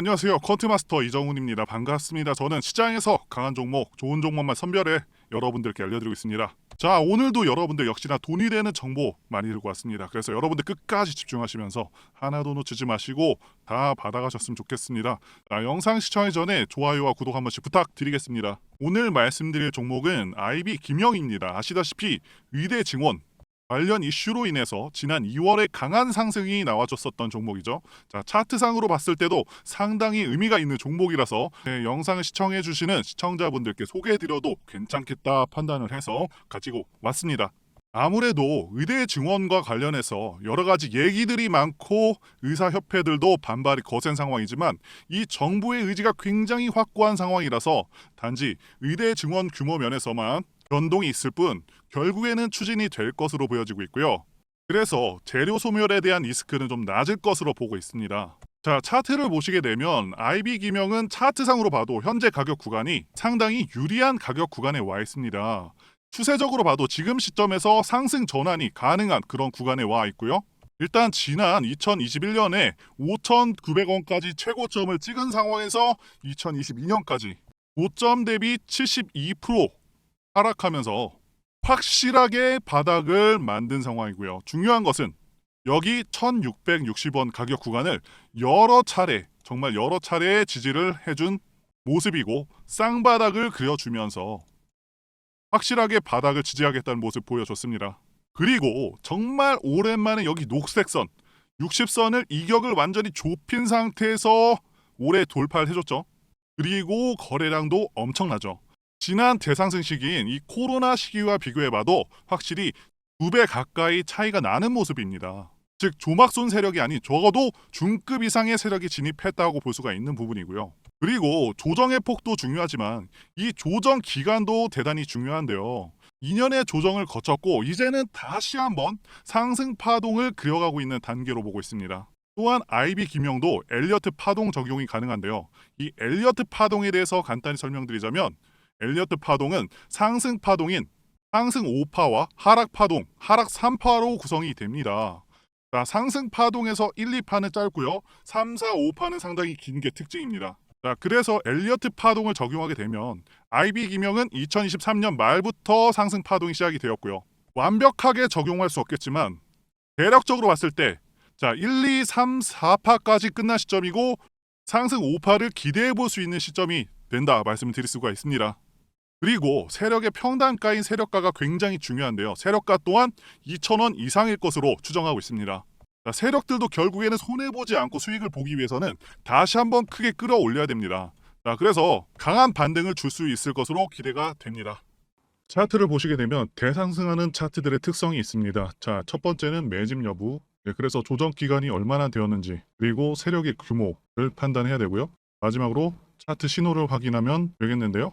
안녕하세요. 쿼트마스터 이정훈입니다. 반갑습니다. 저는 시장에서 강한 종목, 좋은 종목만 선별해 여러분들께 알려드리고 있습니다. 자, 오늘도 여러분들 역시나 돈이 되는 정보 많이 들고 왔습니다. 그래서 여러분들 끝까지 집중하시면서 하나도 놓치지 마시고 다 받아가셨으면 좋겠습니다. 자, 영상 시청하기 전에 좋아요와 구독 한 번씩 부탁드리겠습니다. 오늘 말씀드릴 종목은 IB 김영입니다. 아시다시피 의대 증원 관련 이슈로 인해서 지난 2월에 강한 상승이 나와줬었던 종목이죠. 자, 차트상으로 봤을 때도 상당히 의미가 있는 종목이라서 네, 영상을 시청해 주시는 시청자분들께 소개해 드려도 괜찮겠다 판단을 해서 가지고 왔습니다. 아무래도 의대 증원과 관련해서 여러 가지 얘기들이 많고 의사협회들도 반발이 거센 상황이지만 이 정부의 의지가 굉장히 확고한 상황이라서 단지 의대 증원 규모 면에서만 변동이 있을 뿐 결국에는 추진이 될 것으로 보여지고 있고요. 그래서 재료 소멸에 대한 리스크는 좀 낮을 것으로 보고 있습니다. 자, 차트를 보시게 되면 IB 기명은 차트상으로 봐도 현재 가격 구간이 상당히 유리한 가격 구간에 와 있습니다. 추세적으로 봐도 지금 시점에서 상승 전환이 가능한 그런 구간에 와 있고요. 일단 지난 2021년에 5,900원까지 최고점을 찍은 상황에서 2022년까지 고점 대비 72% 하락하면서 확실하게 바닥을 만든 상황이고요. 중요한 것은 여기 1660원 가격 구간을 여러 차례 정말 여러 차례 지지를 해준 모습이고 쌍바닥을 그려주면서 확실하게 바닥을 지지하겠다는 모습 보여줬습니다. 그리고 정말 오랜만에 여기 녹색선 60선을 이격을 완전히 좁힌 상태에서 올해 돌파를 해줬죠. 그리고 거래량도 엄청나죠. 지난 대상승 시기인 이 코로나 시기와 비교해봐도 확실히 두 배 가까이 차이가 나는 모습입니다. 즉 조막손 세력이 아닌 적어도 중급 이상의 세력이 진입했다고 볼 수가 있는 부분이고요. 그리고 조정의 폭도 중요하지만 이 조정 기간도 대단히 중요한데요. 2년의 조정을 거쳤고 이제는 다시 한번 상승 파동을 그려가고 있는 단계로 보고 있습니다. 또한 IB 김영도 엘리어트 파동 적용이 가능한데요. 이 엘리어트 파동에 대해서 간단히 설명드리자면 엘리어트 파동은 상승 파동인 상승 5파와 하락 파동, 하락 3파로 구성이 됩니다. 자, 상승 파동에서 1, 2파는 짧고요. 3, 4, 5파는 상당히 긴 게 특징입니다. 자, 그래서 엘리어트 파동을 적용하게 되면 IB 기명은 2023년 말부터 상승 파동이 시작이 되었고요. 완벽하게 적용할 수 없겠지만 대략적으로 봤을 때 자, 1, 2, 3, 4파까지 끝난 시점이고 상승 5파를 기대해 볼 수 있는 시점이 된다 말씀을 드릴 수가 있습니다. 그리고 세력의 평단가인 세력가가 굉장히 중요한데요. 세력가 또한 2,000원 이상일 것으로 추정하고 있습니다. 자, 세력들도 결국에는 손해보지 않고 수익을 보기 위해서는 다시 한번 크게 끌어올려야 됩니다. 자, 그래서 강한 반등을 줄 수 있을 것으로 기대가 됩니다. 차트를 보시게 되면 대상승하는 차트들의 특성이 있습니다. 자, 첫 번째는 매집 여부, 네, 그래서 조정 기간이 얼마나 되었는지, 그리고 세력의 규모를 판단해야 되고요. 마지막으로 차트 신호를 확인하면 되겠는데요.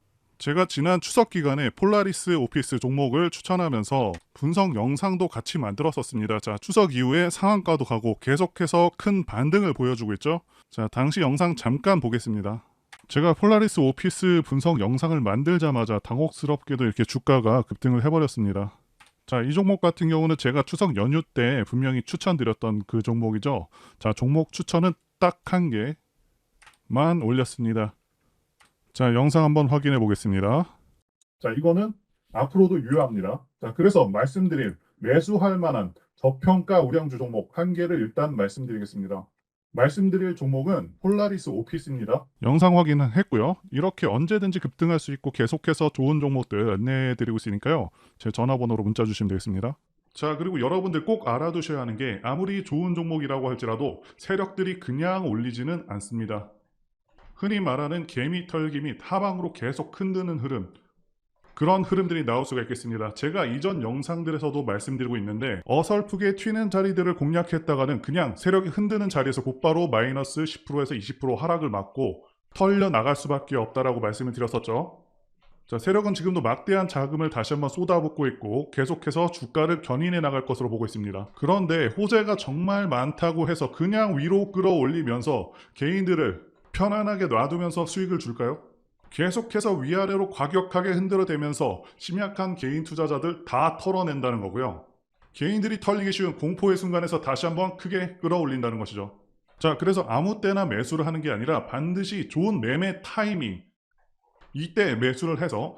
제가 지난 추석 기간에 폴라리스 오피스 종목을 추천하면서 분석 영상도 같이 만들었었습니다. 자, 추석 이후에 상한가도 가고 계속해서 큰 반등을 보여주고 있죠. 자, 당시 영상 잠깐 보겠습니다. 제가 폴라리스 오피스 분석 영상을 만들자마자 당혹스럽게도 이렇게 주가가 급등을 해버렸습니다. 자, 이 종목 같은 경우는 제가 추석 연휴 때 분명히 추천드렸던 그 종목이죠. 자, 종목 추천은 딱 한 개만 올렸습니다. 자, 영상 한번 확인해 보겠습니다. 자, 이거는 앞으로도 유효합니다. 자, 그래서 말씀드린 매수할 만한 저평가 우량주 종목 한 개를 일단 말씀드리겠습니다. 말씀드릴 종목은 폴라리스 오피스입니다. 영상 확인은 했고요. 이렇게 언제든지 급등할 수 있고 계속해서 좋은 종목들 안내해 드리고 있으니까요. 제 전화번호로 문자 주시면 되겠습니다. 자, 그리고 여러분들 꼭 알아두셔야 하는 게 아무리 좋은 종목이라고 할지라도 세력들이 그냥 올리지는 않습니다. 흔히 말하는 개미 털기 및 하방으로 계속 흔드는 흐름 그런 흐름들이 나올 수가 있겠습니다. 제가 이전 영상들에서도 말씀드리고 있는데 어설프게 튀는 자리들을 공략했다가는 그냥 세력이 흔드는 자리에서 곧바로 마이너스 10%에서 20% 하락을 맞고 털려 나갈 수밖에 없다라고 말씀을 드렸었죠. 자, 세력은 지금도 막대한 자금을 다시 한번 쏟아붓고 있고 계속해서 주가를 견인해 나갈 것으로 보고 있습니다. 그런데 호재가 정말 많다고 해서 그냥 위로 끌어올리면서 개인들을 편안하게 놔두면서 수익을 줄까요? 계속해서 위아래로 과격하게 흔들어대면서 심약한 개인 투자자들 다 털어낸다는 거고요. 개인들이 털리기 쉬운 공포의 순간에서 다시 한번 크게 끌어올린다는 것이죠. 자, 그래서 아무 때나 매수를 하는 게 아니라 반드시 좋은 매매 타이밍, 이때 매수를 해서